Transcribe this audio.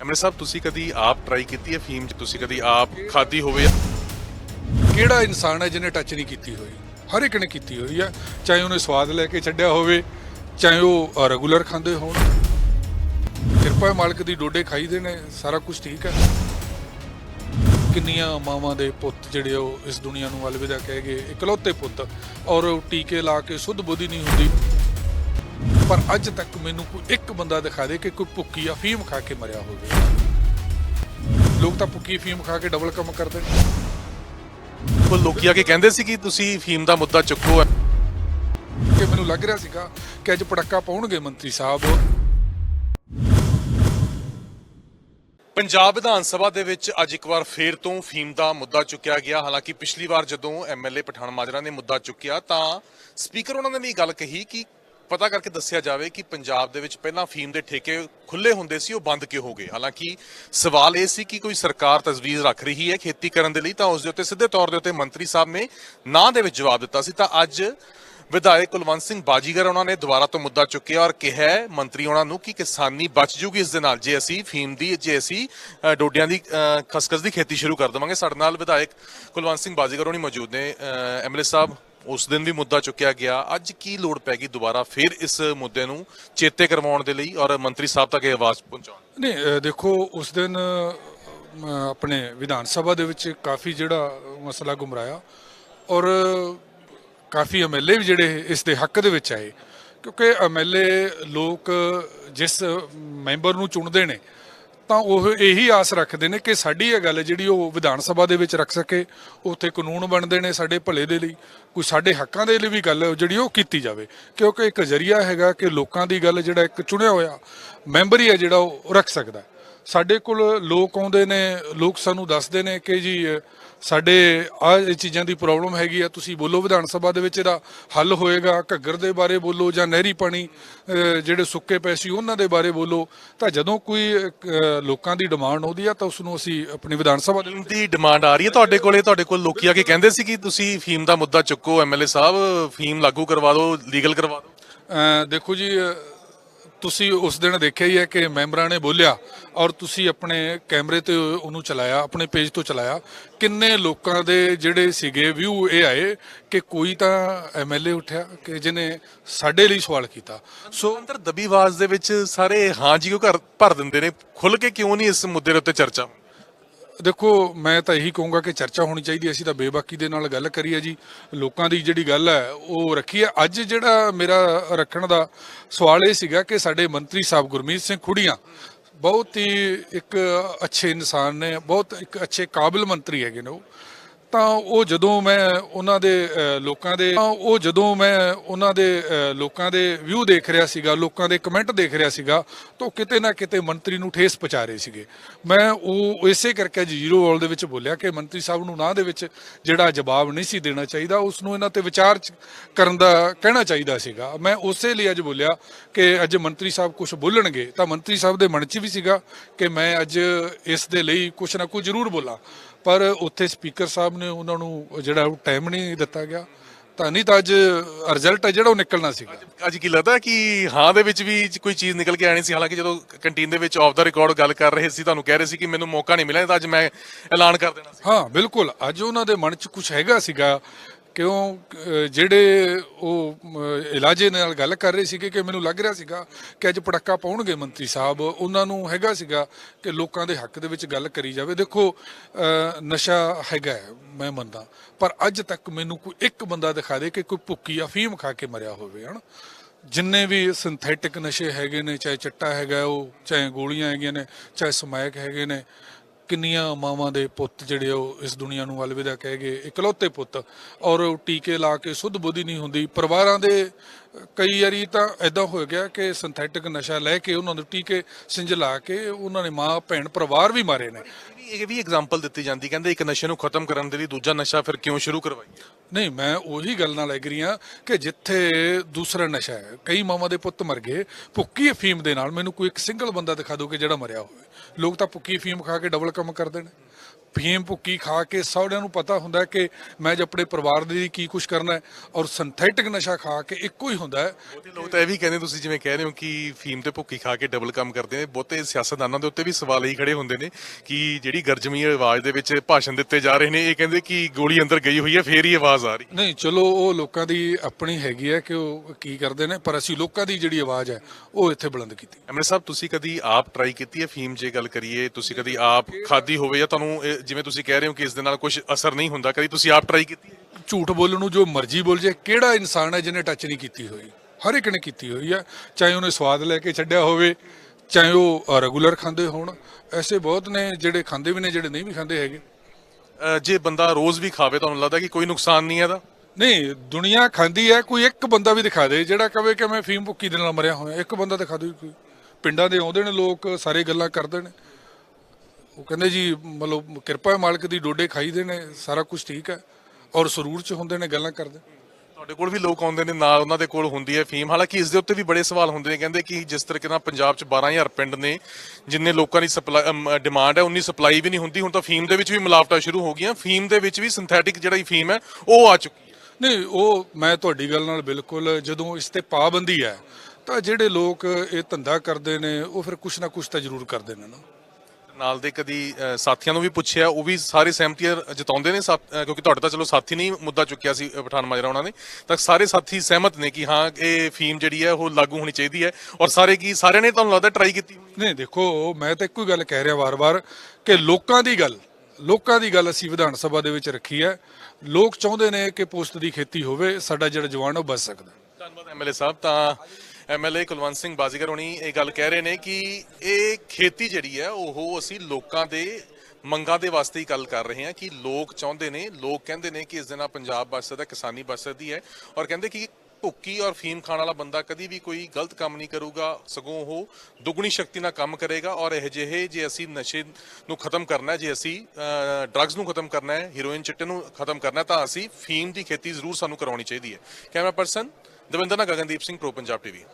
MLA ਸਾਹਿਬ, ਤੁਸੀਂ ਕਦੀ ਆਪ ਟਰਾਈ ਕੀਤੀ ਹੈ ਫੀਮ ਤੁਸੀਂ ਕਦੀ ਆਪ ਖਾਦੀ ਹੋਵੇ? ਕਿਹੜਾ ਇਨਸਾਨ ਹੈ ਜਿਹਨੇ ਟੱਚ ਨਹੀਂ ਕੀਤੀ ਹੋਈ? ਹਰ ਇੱਕ ਨੇ ਕੀਤੀ ਹੋਈ ਹੈ। ਚਾਹੇ ਉਹਨੇ ਸਵਾਦ ਲੈ ਕੇ ਛੱਡਿਆ ਹੋਵੇ, ਚਾਹੇ ਉਹ ਰੈਗੂਲਰ ਖਾਂਦੇ ਹੋਣ। ਕਿਰਪਾ ਮਾਲਕ ਦੀ, ਡੋਡੇ ਖਾਈਦੇ ਨੇ, ਸਾਰਾ ਕੁਝ ਠੀਕ ਹੈ। ਕਿੰਨੀਆਂ ਮਾਵਾਂ ਦੇ ਪੁੱਤ ਜਿਹੜੇ ਉਹ ਇਸ ਦੁਨੀਆ ਨੂੰ ਅਲਵਿਦਾ ਕਹਿ ਗਏ, ਇਕਲੌਤੇ ਪੁੱਤ। ਔਰ ਉਹ ਟੀਕੇ ਲਾ ਕੇ ਸੁੱਧ ਬੁੱਧੀ ਨਹੀਂ ਹੁੰਦੀ। ਪਰ ਅੱਜ ਤੱਕ ਮੈਨੂੰ ਕੋਈ ਇੱਕ ਬੰਦਾ ਦਿਖਾ ਦੇ ਕਿ ਕੋਈ ਭੁੱਕੀ ਅਫੀਮ ਖਾ ਕੇ ਮਰਿਆ ਹੋਵੇ। ਲੋਕ ਤਾਂ ਭੁੱਕੀ ਅਫੀਮ ਖਾ ਕੇ ਡਬਲ ਕੰਮ ਕਰਦੇ ਨੇ। ਕੋਈ ਲੋਕੀ ਆ ਕੇ ਕਹਿੰਦੇ ਸੀ ਕਿ ਤੁਸੀਂ ਫੀਮ ਦਾ ਮੁੱਦਾ ਚੁੱਕੋ। ਕਿ ਮੈਨੂੰ ਲੱਗ ਰਿਹਾ ਸੀਗਾ ਕਿ ਅੱਜ ਪਟਾਕਾ ਪਾਉਣਗੇ ਮੰਤਰੀ ਸਾਹਿਬ। ਪੰਜਾਬ ਵਿਧਾਨ ਸਭਾ ਦੇ ਵਿੱਚ ਅੱਜ ਇੱਕ ਵਾਰ ਫੇਰ ਤੋਂ ਫੀਮ ਦਾ ਮੁੱਦਾ ਚੁੱਕਿਆ ਗਿਆ। ਹਾਲਾਂਕਿ ਪਿਛਲੀ ਵਾਰ ਜਦੋਂ ਐਮਐਲਏ ਪਠਾਨ ਮਾਜਰਾ ਨੇ ਮੁੱਦਾ ਚੁੱਕਿਆ ਤਾਂ ਸਪੀਕਰ ਉਹਨਾਂ ਨੇ ਵੀ ਗੱਲ ਕਹੀ ਕਿ ਪਤਾ ਕਰਕੇ ਦੱਸਿਆ ਜਾਵੇ ਕਿ ਪੰਜਾਬ ਦੇ ਵਿੱਚ ਪਹਿਲਾਂ ਫੀਮ ਦੇ ਠੇਕੇ ਖੁੱਲੇ ਹੁੰਦੇ ਸੀ ਉਹ ਬੰਦ ਕਿਉਂ ਹੋ ਗਏ? ਹਾਲਾਂਕਿ ਸਵਾਲ ਇਹ ਸੀ ਕਿ ਕੋਈ ਸਰਕਾਰ ਤਜਵੀਜ਼ ਰੱਖ ਰਹੀ ਹੈ ਖੇਤੀ ਕਰਨ ਦੇ ਲਈ ਤਾਂ ਉਸ ਦੇ ਉੱਤੇ ਸਿੱਧੇ ਤੌਰ ਦੇ ਉੱਤੇ ਮੰਤਰੀ ਸਾਹਿਬ ਨੇ ਨਾਂ ਦੇ ਵਿੱਚ ਜਵਾਬ ਦਿੱਤਾ ਸੀ। ਤਾਂ ਅੱਜ ਵਿਧਾਇਕ ਕੁਲਵੰਤ ਸਿੰਘ ਬਾਜੀਗਰ ਉਹਨਾਂ ਨੇ ਦੁਬਾਰਾ ਤੋਂ ਮੁੱਦਾ ਚੁੱਕਿਆ ਔਰ ਕਿਹਾ ਮੰਤਰੀ ਉਹਨਾਂ ਨੂੰ ਕਿ ਕਿਸਾਨੀ ਬਚ ਜੂਗੀ ਇਸ ਦੇ ਨਾਲ। ਜੇ ਅਸੀਂ ਫੀਮ ਦੀ ਜੇ ਅਸੀਂ ਡੋਡਿਆਂ ਦੀ ਅ, ਖਸਖਸ ਦੀ ਖੇਤੀ ਸ਼ੁਰੂ ਕਰ ਦੇਵਾਂਗੇ ਸਾਡੇ ਨਾਲ ਵਿਧਾਇਕ ਕੁਲਵੰਤ ਸਿੰਘ ਬਾਜੀਗਰ ਹੋਣੀ ਮੌਜੂਦ ਨੇ। ਐਮਐਲਏ ਸਾਹਿਬ ਉਸ ਦਿਨ ਵੀ ਮੁੱਦਾ ਚੁੱਕਿਆ ਗਿਆ। ਅੱਜ ਕੀ ਲੋੜ ਪੈ ਗਈ ਦੁਬਾਰਾ ਫਿਰ ਇਸ ਮੁੱਦੇ ਨੂੰ ਚੇਤੇ ਕਰਵਾਉਣ ਦੇ ਲਈ ਔਰ ਮੰਤਰੀ ਸਾਹਿਬ ਤੱਕ ਇਹ ਆਵਾਜ਼ ਪਹੁੰਚਾਉਣ ਨਹੀਂ ਦੇਖੋ, ਉਸ ਦਿਨ ਆਪਣੇ ਵਿਧਾਨ ਸਭਾ ਦੇ ਵਿੱਚ ਕਾਫੀ ਜਿਹੜਾ ਮਸਲਾ ਗੁੰਮਰਾਇਆ ਔਰ ਕਾਫੀ ਐਮਐਲਏ ਵੀ ਜਿਹੜੇ ਇਸ ਦੇ ਹੱਕ ਦੇ ਵਿੱਚ ਆਏ। ਕਿਉਂਕਿ ਐਮਐਲਏ ਲੋਕ ਜਿਸ ਮੈਂਬਰ ਨੂੰ ਚੁਣਦੇ ਨੇ ਤਾਂ ਉਹ ਇਹੀ ਆਸ ਰੱਖਦੇ ਨੇ ਕਿ ਸਾਡੀ ਇਹ ਗੱਲ ਜਿਹੜੀ ਉਹ ਵਿਧਾਨ ਸਭਾ ਦੇ ਵਿੱਚ ਰੱਖ ਸਕੇ, ਉੱਥੇ ਕਾਨੂੰਨ ਬਣਦੇ ਨੇ ਸਾਡੇ ਭਲੇ ਦੇ ਲਈ, ਕੋਈ ਸਾਡੇ ਹੱਕਾਂ ਦੇ ਲਈ ਵੀ ਗੱਲ ਜਿਹੜੀ ਉਹ ਕੀਤੀ ਜਾਵੇ। ਕਿਉਂਕਿ ਇੱਕ ਜ਼ਰੀਆ ਹੈਗਾ ਕਿ ਲੋਕਾਂ ਦੀ ਗੱਲ ਜਿਹੜਾ ਇੱਕ ਚੁਣਿਆ ਹੋਇਆ ਮੈਂਬਰ ਹੀ ਹੈ ਜਿਹੜਾ ਉਹ ਰੱਖ ਸਕਦਾ ਸਾਡੇ ਕੋਲ ਲੋਕ ਆਉਂਦੇ ਨੇ ਲੋਕ ਸਾਨੂੰ ਦੱਸਦੇ ਨੇ ਕਿ ਜੀ ਸਾਡੇ ਆ ਇਹ ਚੀਜ਼ਾਂ ਦੀ ਪ੍ਰੋਬਲਮ ਹੈਗੀ ਆ ਤੁਸੀਂ ਬੋਲੋ ਵਿਧਾਨ ਸਭਾ ਦੇ ਵਿੱਚ ਇਹਦਾ ਹੱਲ ਹੋਏਗਾ ਘੱਗਰ ਦੇ ਬਾਰੇ ਬੋਲੋ ਜਾਂ ਨਹਿਰੀ ਪਾਣੀ ਜਿਹੜੇ ਸੁੱਕੇ ਪਏ ਸੀ ਉਹਨਾਂ ਦੇ ਬਾਰੇ ਬੋਲੋ। ਤਾਂ ਜਦੋਂ ਕੋਈ ਲੋਕਾਂ ਦੀ ਡਿਮਾਂਡ ਆਉਂਦੀ ਆ ਤਾਂ ਉਸ ਨੂੰ ਅਸੀਂ ਆਪਣੀ ਵਿਧਾਨ ਸਭਾ ਦੇ ਦੀ ਡਿਮਾਂਡ ਆ ਰਹੀ ਹੈ ਤੁਹਾਡੇ ਕੋਲੇ ਤੁਹਾਡੇ ਕੋਲ ਲੋਕੀ ਆ ਕੇ ਕਹਿੰਦੇ ਸੀ ਕਿ ਤੁਸੀਂ ਫੀਮ ਦਾ ਮੁੱਦਾ ਚੁੱਕੋ ਐਮਐਲਏ ਸਾਹਿਬ ਫੀਮ ਲਾਗੂ ਕਰਵਾ ਦਿਓ ਲੀਗਲ ਕਰਵਾ ਦਿਓ। ਦੇਖੋ ਜੀ ਤੁਸੀਂ ਉਸ ਦਿਨ ਦੇਖਿਆ ਹੀ ਹੈ ਕਿ ਮੈਂਬਰਾਂ ਨੇ ਬੋਲਿਆ ਔਰ ਤੁਸੀਂ ਆਪਣੇ ਕੈਮਰੇ ਤੇ ਉਹਨੂੰ ਚਲਾਇਆ, ਆਪਣੇ ਪੇਜ ਤੋਂ ਚਲਾਇਆ। ਕਿੰਨੇ ਲੋਕਾਂ ਦੇ ਜਿਹੜੇ ਸੀਗੇ ਵਿਊ ਇਹ ਆਏ ਕਿ ਕੋਈ ਤਾਂ ਐਮਐਲਏ ਉੱਠਿਆ ਕਿ ਜਿਹਨੇ ਸਾਡੇ ਲਈ ਸਵਾਲ ਕੀਤਾ। ਸੋ ਅੰਦਰ ਦਬੀਵਾਜ਼ ਦੇ ਵਿੱਚ ਸਾਰੇ ਹਾਂ ਜੀ ਉਹ ਘਰ ਭਰ ਦਿੰਦੇ ਨੇ। ਖੁੱਲ ਕੇ ਕਿਉਂ ਨਹੀਂ ਇਸ ਮੁੱਦੇ ਦੇ ਉੱਤੇ ਚਰਚਾ? ਦੇਖੋ, ਮੈਂ ਤਾਂ ਇਹੀ ਕਹੂੰਗਾ ਕਿ ਚਰਚਾ ਹੋਣੀ ਚਾਹੀਦੀ ਹੈ। ਅਸੀਂ ਤਾਂ ਬੇਬਾਕੀ ਦੇ ਨਾਲ ਗੱਲ ਕਰੀ ਹੈ ਜੀ। ਲੋਕਾਂ ਦੀ ਜਿਹੜੀ ਗੱਲ ਹੈ, ਉਹ ਰੱਖੀ ਹੈ। ਅੱਜ ਜਿਹੜਾ ਮੇਰਾ ਰੱਖਣ ਦਾ ਸਵਾਲ ਇਹ ਸੀਗਾ ਕਿ ਸਾਡੇ ਮੰਤਰੀ ਸਾਹਿਬ ਗੁਰਮੀਤ ਸਿੰਘ ਖੁੜੀਆਂ ਬਹੁਤ ਹੀ ਇੱਕ ਅੱਛੇ ਇਨਸਾਨ ਨੇ, ਬਹੁਤ ਇੱਕ ਅੱਛੇ ਕਾਬਿਲ ਮੰਤਰੀ ਹੈਗੇ ਨੇ ਉਹ। ਤਾਂ ਉਹ ਜਦੋਂ ਮੈਂ ਉਹਨਾਂ ਦੇ ਲੋਕਾਂ ਦੇ, ਤਾਂ ਉਹ ਜਦੋਂ ਮੈਂ ਉਹਨਾਂ ਦੇ ਲੋਕਾਂ ਦੇ ਵਿਊ ਦੇਖ ਰਿਹਾ ਸੀਗਾ, ਲੋਕਾਂ ਦੇ ਕਮੈਂਟ ਦੇਖ ਰਿਹਾ ਸੀਗਾ, ਤਾਂ ਉਹ ਕਿਤੇ ਨਾ ਕਿਤੇ ਮੰਤਰੀ ਨੂੰ ਠੇਸ ਪਹੁੰਚਾ ਰਹੇ ਸੀਗੇ। ਮੈਂ ਉਹ ਇਸੇ ਕਰਕੇ ਜ਼ੀਰੋ ਵਾਲ ਦੇ ਵਿੱਚ ਬੋਲਿਆ ਕਿ ਮੰਤਰੀ ਸਾਹਿਬ ਨੂੰ ਨਾ ਦੇ ਵਿੱਚ ਜਿਹੜਾ ਜਵਾਬ ਨਹੀਂ ਸੀ ਦੇਣਾ ਚਾਹੀਦਾ, ਉਸ ਨੂੰ ਇਹਨਾਂ ਤੇ ਵਿਚਾਰ ਕਰਨ ਦਾ ਕਹਿਣਾ ਚਾਹੀਦਾ ਸੀਗਾ। ਮੈਂ ਉਸੇ ਲਈ ਅੱਜ ਬੋਲਿਆ ਕਿ ਅੱਜ ਮੰਤਰੀ ਸਾਹਿਬ ਕੁਝ ਬੋਲਣਗੇ, ਤਾਂ ਮੰਤਰੀ ਸਾਹਿਬ ਦੇ ਮਨ 'ਚ ਵੀ ਸੀਗਾ ਕਿ ਮੈਂ ਅੱਜ ਇਸ ਦੇ ਲਈ ਕੁਝ ਨਾ ਕੁਝ ਜ਼ਰੂਰ ਬੋਲਾਂ। ਪਰ ਉੱਥੇ ਸਪੀਕਰ ਸਾਹਿਬ ਨੇ ਉਹਨਾਂ ਨੂੰ ਜਿਹੜਾ ਉਹ ਟਾਈਮ ਨਹੀਂ ਦਿੱਤਾ ਗਿਆ। ਤਾਂ ਨਹੀਂ ਤਾਂ ਅੱਜ ਰਿਜ਼ਲਟ ਹੈ ਜਿਹੜਾ ਉਹ ਨਿਕਲਣਾ ਸੀਗਾ। ਅੱਜ ਕੀ ਲੱਗਦਾ ਕਿ ਹਾਂ ਦੇ ਵਿੱਚ ਵੀ ਕੋਈ ਚੀਜ਼ ਨਿਕਲ ਕੇ ਆਣੀ ਸੀ? ਹਾਲਾਂਕਿ ਜਦੋਂ ਕੰਟੀਨ ਦੇ ਵਿੱਚ ਆਫ ਦਾ ਰਿਕਾਰਡ ਗੱਲ ਕਰ ਰਹੇ ਸੀ ਤੁਹਾਨੂੰ ਕਹਿ ਰਹੇ ਸੀ ਕਿ ਮੈਨੂੰ ਮੌਕਾ ਨਹੀਂ ਮਿਲਿਆ ਤਾਂ ਅੱਜ ਮੈਂ ਐਲਾਨ ਕਰ ਦੇਣਾ ਸੀ। ਹਾਂ ਬਿਲਕੁਲ। ਅੱਜ ਉਹਨਾਂ ਦੇ ਮਨ 'ਚ ਕੁਝ ਹੈਗਾ ਸੀਗਾ ਕਿਉਂ ਜਿਹੜੇ ਉਹ ਇਲਾਜੇ ਨਾਲ ਗੱਲ ਕਰ ਰਹੇ ਸੀਗੇ ਕਿ ਮੈਨੂੰ ਲੱਗ ਰਿਹਾ ਸੀਗਾ ਕਿ ਅੱਜ ਪਟਾਕਾ ਪਾਉਣਗੇ ਮੰਤਰੀ ਸਾਹਿਬ। ਉਹਨਾਂ ਨੂੰ ਹੈਗਾ ਸੀਗਾ ਕਿ ਲੋਕਾਂ ਦੇ ਹੱਕ ਦੇ ਵਿੱਚ ਗੱਲ ਕਰੀ ਜਾਵੇ। ਦੇਖੋ ਨਸ਼ਾ ਹੈਗਾ ਹੈ, ਮੈਂ ਮੰਨਦਾ। ਪਰ ਅੱਜ ਤੱਕ ਮੈਨੂੰ ਕੋਈ ਇੱਕ ਬੰਦਾ ਦਿਖਾ ਦੇ ਕਿ ਕੋਈ ਭੁੱਕੀ ਅਫੀਮ ਖਾ ਕੇ ਮਰਿਆ ਹੋਵੇ ਹਨ? ਜਿੰਨੇ ਵੀ ਸਿੰਥੈਟਿਕ ਨਸ਼ੇ ਹੈਗੇ ਨੇ ਚਾਹੇ ਚਿੱਟਾ ਹੈਗਾ ਉਹ ਚਾਹੇ ਗੋਲੀਆਂ ਹੈਗੀਆਂ ਨੇ ਚਾਹੇ ਸਮੈਕ ਹੈਗੇ ਨੇ ਕਿੰਨੀਆਂ ਮਾਵਾਂ ਦੇ ਪੁੱਤ ਜਿਹੜੇ ਉਹ ਇਸ ਦੁਨੀਆ ਨੂੰ ਅਲਵਿਦਾ ਕਹਿ ਗਏ, ਇਕਲੌਤੇ ਪੁੱਤ। ਔਰ ਉਹ ਟੀਕੇ ਲਾ ਕੇ ਸੁੱਧ ਬੁੱਧੀ ਨਹੀਂ ਹੁੰਦੀ। ਪਰਿਵਾਰਾਂ ਦੇ ਕਈ ਵਾਰੀ ਤਾਂ ਐਦਾਂ ਹੋ ਗਿਆ ਕਿ ਸਿੰਥੈਟਿਕ ਨਸ਼ਾ ਲੈ ਕੇ ਉਹਨਾਂ ਦੇ ਟੀਕੇ ਸਿੰਜ ਕੇ ਉਹਨਾਂ ਨੇ ਮਾਂ, ਭੈਣ, ਪਰਿਵਾਰ ਵੀ ਮਾਰੇ ਨੇ। ਇਹ ਵੀ- ਇਹ ਵੀ ਐਗਜ਼ਾਮਪਲ ਦਿੱਤੀ ਜਾਂਦੀ, ਕਹਿੰਦੇ ਇੱਕ ਨਸ਼ੇ ਨੂੰ ਖਤਮ ਕਰਨ ਦੇ ਲਈ ਦੂਜਾ ਨਸ਼ਾ ਫਿਰ ਕਿਉਂ ਸ਼ੁਰੂ ਕਰਵਾਈਏ? ਨਹੀਂ, ਮੈਂ ਉਹੀ ਗੱਲ ਨਾਲ ਐਗਰੀ ਹਾਂ ਕਿ ਜਿੱਥੇ ਦੂਸਰਾ ਨਸ਼ਾ ਹੈ, ਕਈ ਮਾਵਾਂ ਦੇ ਪੁੱਤ ਮਰ ਗਏ, ਭੁੱਕੀ ਅਫੀਮ ਦੇ ਨਾਲ ਮੈਨੂੰ ਕੋਈ ਇੱਕ ਸਿੰਗਲ ਬੰਦਾ ਦਿਖਾ ਦਿਓ ਕਿ ਜਿਹੜਾ ਮਰਿਆ ਹੋਵੇ। ਲੋਕ ਤਾਂ ਭੁੱਕੀ ਅਫੀਮ ਖਾ ਕੇ ਡਬਲ ਕੰਮ ਕਰਦੇ ਨੇ। ਫੀਮ ਭੁੱਕੀ ਖਾ ਕੇ ਸਾਰਿਆਂ ਨੂੰ ਪਤਾ ਹੁੰਦਾ ਕਿ ਮੈਂ ਜੇ ਆਪਣੇ ਪਰਿਵਾਰ ਦੇ ਲਈ ਕੀ ਕੁਝ ਕਰਨਾ ਹੈ ਔਰ ਸਿੰਥੈਟਿਕ ਨਸ਼ਾ ਖਾ ਕੇ ਇੱਕੋ ਹੀ ਹੁੰਦਾ ਹੈ। ਬਹੁਤੇ ਲੋਕ ਤਾਂ ਇਹ ਵੀ ਕਹਿੰਦੇ ਤੁਸੀਂ ਜਿਵੇਂ ਕਹਿ ਰਹੇ ਹੋ ਕਿ ਫੀਮ ਤੇ ਭੁੱਕੀ ਖਾ ਕੇ ਡਬਲ ਕੰਮ ਕਰਦੇ ਨੇ ਬਹੁਤੇ ਸਿਆਸਤਦਾਨਾਂ ਦੇ ਉੱਤੇ ਵੀ ਸਵਾਲ ਹੀ ਖੜੇ ਹੁੰਦੇ ਨੇ ਕਿ ਜਿਹੜੀ ਗਰਜਮੀ ਆਵਾਜ਼ ਦੇ ਵਿੱਚ ਭਾਸ਼ਣ ਦਿੱਤੇ ਜਾ ਰਹੇ ਨੇ ਇਹ ਕਹਿੰਦੇ ਕਿ ਗੋਲੀ ਅੰਦਰ ਗਈ ਹੋਈ ਹੈ ਫੇਰ ਹੀ ਆਵਾਜ਼ ਆ ਰਹੀ ਨਹੀਂ ਚਲੋ ਉਹ ਲੋਕਾਂ ਦੀ ਆਪਣੀ ਹੈਗੀ ਹੈ ਕਿ ਉਹ ਕੀ ਕਰਦੇ ਨੇ ਪਰ ਅਸੀਂ ਲੋਕਾਂ ਦੀ ਜਿਹੜੀ ਆਵਾਜ਼ ਹੈ ਉਹ ਇੱਥੇ ਬੁਲੰਦ ਕੀਤੀ। ਐਮਐਲ ਸਾਹਿਬ ਤੁਸੀਂ ਕਦੀ ਆਪ ਟਰਾਈ ਕੀਤੀ ਹੈ ਫੀਮ ਜੇ ਗੱਲ ਕਰੀਏ? ਤੁਸੀਂ ਕਦੀ ਆਪ ਖਾਦੀ ਹੋਵੇ ਜਾਂ ਤੁਹਾਨੂੰ ਇਹ- ਜਿਵੇਂ ਤੁਸੀਂ ਕਹਿ ਰਹੇ ਹੋ ਕਿ ਇਸ ਦੇ ਨਾਲ ਕੁਝ ਅਸਰ ਨਹੀਂ ਹੁੰਦਾ ਕਦੀ ਤੁਸੀਂ ਆਪ ਟਰਾਈ ਕੀਤੀ ਹੈ? ਝੂਠ ਬੋਲਣ ਨੂੰ ਜੋ ਮਰਜ਼ੀ ਬੋਲ ਜੇ ਕਿਹੜਾ ਇਨਸਾਨ ਹੈ ਜਿਹਨੇ ਟੱਚ ਨਹੀਂ ਕੀਤੀ ਹੋਈ? ਹਰ ਇੱਕ ਨੇ ਕੀਤੀ ਹੋਈ ਹੈ ਚਾਹੇ ਉਹਨੇ ਸਵਾਦ ਲੈ ਕੇ ਛੱਡਿਆ ਹੋਵੇ ਚਾਹੇ ਉਹ ਰੈਗੂਲਰ ਖਾਂਦੇ ਹੋਣ। ਐਸੇ ਬਹੁਤ ਨੇ ਜਿਹੜੇ ਖਾਂਦੇ ਵੀ ਨੇ ਜਿਹੜੇ ਨਹੀਂ ਵੀ ਖਾਂਦੇ ਹੈਗੇ। ਜੇ ਬੰਦਾ ਰੋਜ਼ ਵੀ ਖਾਵੇ ਤੁਹਾਨੂੰ ਲੱਗਦਾ ਕਿ ਕੋਈ ਨੁਕਸਾਨ ਨਹੀਂ ਹੈ ਇਹਦਾ? ਨਹੀਂ ਦੁਨੀਆ ਖਾਂਦੀ ਹੈ ਕੋਈ ਇੱਕ ਬੰਦਾ ਵੀ ਦਿਖਾ ਦੇ ਜਿਹੜਾ ਕਵੇ ਕਿ ਮੈਂ ਫੀਮ ਭੁੱਕੀ ਦੇ ਨਾਲ ਮਰਿਆ ਹੋਇਆ ਇੱਕ ਬੰਦਾ ਦਿਖਾ ਦੇ ਕੋਈ। ਪਿੰਡਾਂ ਦੇ ਆਉਂਦੇ ਨੇ ਲੋਕ ਸਾਰੇ ਗੱਲਾਂ ਕਰਦੇ ਨੇ। ਉਹ ਕਹਿੰਦੇ ਜੀ ਮਤਲਬ ਕਿਰਪਾ ਹੈ ਮਾਲਕ ਦੀ ਡੋਡੇ ਖਾਈਦੇ ਨੇ ਸਾਰਾ ਕੁਝ ਠੀਕ ਹੈ ਔਰ ਸਰੂਰ ਚ ਹੁੰਦੇ ਨੇ ਗੱਲਾਂ ਕਰਦੇ ਤੁਹਾਡੇ ਕੋਲ ਵੀ ਲੋਕ ਆਉਂਦੇ ਨੇ ਨਾਲ ਉਹਨਾਂ ਦੇ ਕੋਲ ਹੁੰਦੀ ਹੈ ਫੀਮ। ਹਾਲਾਂਕਿ ਇਸ ਦੇ ਉੱਤੇ ਵੀ ਬੜੇ ਸਵਾਲ ਹੁੰਦੇ ਨੇ ਕਹਿੰਦੇ ਕਿ ਜਿਸ ਤਰੀਕੇ ਨਾਲ ਪੰਜਾਬ 'ਚ 12000 ਪਿੰਡ ਨੇ ਜਿੰਨੇ ਲੋਕਾਂ ਦੀ ਸਪਲਾਈ ਡਿਮਾਂਡ ਹੈ ਉਨੀ ਸਪਲਾਈ ਵੀ ਨਹੀਂ ਹੁੰਦੀ। ਹੁਣ ਤਾਂ ਫੀਮ ਦੇ ਵਿੱਚ ਵੀ ਮਿਲਾਵਟਾਂ ਸ਼ੁਰੂ ਹੋ ਗਈਆਂ। ਫੀਮ ਦੇ ਵਿੱਚ ਵੀ ਸਿੰਥੈਟਿਕ ਜਿਹੜੀ ਫੀਮ ਹੈ ਉਹ ਆ ਚੁੱਕੀ ਨਹੀਂ ਉਹ ਮੈਂ ਤੁਹਾਡੀ ਗੱਲ ਨਾਲ ਬਿਲਕੁਲ ਜਦੋਂ ਇਸ ਤੇ ਪਾਬੰਦੀ ਹੈ ਤਾਂ ਜਿਹੜੇ ਲੋਕ ਇਹ ਧੰਦਾ ਕਰਦੇ ਨੇ ਉਹ ਫਿਰ ਕੁਛ ਨਾ ਕੁਛ ਤਾਂ ਜ਼ਰੂਰ ਕਰਦੇ ਨੇ ਨਾ। ਨਾਲ ਦੇ ਕਦੀ ਸਾਥੀਆਂ ਨੂੰ ਵੀ ਪੁੱਛਿਆ ਉਹ ਵੀ ਸਾਰੇ ਸਹਿਮਤੀਆਂ ਜਤਾਉਂਦੇ ਨੇ ਕਿਉਂਕਿ ਤੁਹਾਡੇ ਤਾਂ ਚਲੋ ਸਾਥੀ ਨਹੀਂ ਮੁੱਦਾ ਚੁੱਕਿਆ ਸੀ ਪਠਾਨ ਮਾਜਰਾ ਉਹਨਾਂ ਨੇ। ਤਾਂ ਸਾਰੇ ਸਾਥੀ ਸਹਿਮਤ ਨੇ ਕਿ ਹਾਂ ਇਹ ਫੀਮ ਜਿਹੜੀ ਹੈ ਉਹ ਲਾਗੂ ਹੋਣੀ ਚਾਹੀਦੀ ਹੈ। ਔਰ ਸਾਰੇ ਕੀ ਸਾਰਿਆਂ ਨੇ ਤੁਹਾਨੂੰ ਲੱਗਦਾ ਟਰਾਈ ਕੀਤੀ ਨਹੀਂ ਦੇਖੋ ਮੈਂ ਤਾਂ ਇੱਕੋ ਹੀ ਗੱਲ ਕਹਿ ਰਿਹਾ ਵਾਰ-ਵਾਰ ਕਿ ਲੋਕਾਂ ਦੀ ਗੱਲ ਲੋਕਾਂ ਦੀ ਗੱਲ ਅਸੀਂ ਵਿਧਾਨ ਸਭਾ ਦੇ ਵਿੱਚ ਰੱਖੀ ਹੈ। ਲੋਕ ਚਾਹੁੰਦੇ ਨੇ ਕਿ ਪੋਸਟ ਦੀ ਖੇਤੀ ਹੋਵੇ ਸਾਡਾ ਜਿਹੜਾ ਜਵਾਨ ਉਹ ਬਚ ਸਕਦਾ। ਧੰਨਵਾਦ ਐਮਐਲਏ ਸਾਹਿਬ ਤਾਂ ਐਮਐਲਏ ਕੁਲਵੰਤ ਸਿੰਘ ਬਾਜ਼ੀਗਰ ਹੋਣੀ ਇਹ ਗੱਲ ਕਹਿ ਰਹੇ ਨੇ ਕਿ ਇਹ ਖੇਤੀ ਜਿਹੜੀ ਹੈ, ਉਹ ਅਸੀਂ ਲੋਕਾਂ ਦੇ ਮੰਗਾਂ ਦੇ ਵਾਸਤੇ ਹੀ ਗੱਲ ਕਰ ਰਹੇ ਹਾਂ ਕਿ ਲੋਕ ਚਾਹੁੰਦੇ ਨੇ, ਲੋਕ ਕਹਿੰਦੇ ਨੇ ਕਿ ਇਸ ਦੇ ਨਾਲ ਪੰਜਾਬ ਬਚ ਸਕਦਾ, ਕਿਸਾਨੀ ਬਚ ਸਕਦੀ ਹੈ ਔਰ ਕਹਿੰਦੇ ਕਿ ਭੁੱਕੀ ਔਰ ਫੀਮ ਖਾਣ ਵਾਲਾ ਬੰਦਾ ਕਦੀ ਵੀ ਕੋਈ ਗਲਤ ਕੰਮ ਨਹੀਂ ਕਰੂਗਾ, ਸਗੋਂ ਉਹ ਦੁੱਗਣੀ ਸ਼ਕਤੀ ਨਾਲ ਕੰਮ ਕਰੇਗਾ ਔਰ ਇਹ ਜਿਹੇ ਜੇ ਅਸੀਂ ਨਸ਼ੇ ਨੂੰ ਖਤਮ ਕਰਨਾ ਹੈ, ਜੇ ਅਸੀਂ ਡਰੱਗਸ ਨੂੰ ਖਤਮ ਕਰਨਾ ਹੈ ਹੀਰੋਇਨ ਚਿੱਟੇ ਨੂੰ ਖਤਮ ਕਰਨਾ ਤਾਂ ਅਸੀਂ ਫੀਮ ਦੀ ਖੇਤੀ ਜ਼ਰੂਰ ਸਾਨੂੰ ਕਰਾਉਣੀ ਚਾਹੀਦੀ ਹੈ। ਕੈਮਰਾ ਪਰਸਨ ਦਵਿੰਦਰ ਨਾ ਗਗਨਦੀਪ ਸਿੰਘ, ਪ੍ਰੋ ਪੰਜਾਬ ਟੀਵੀ।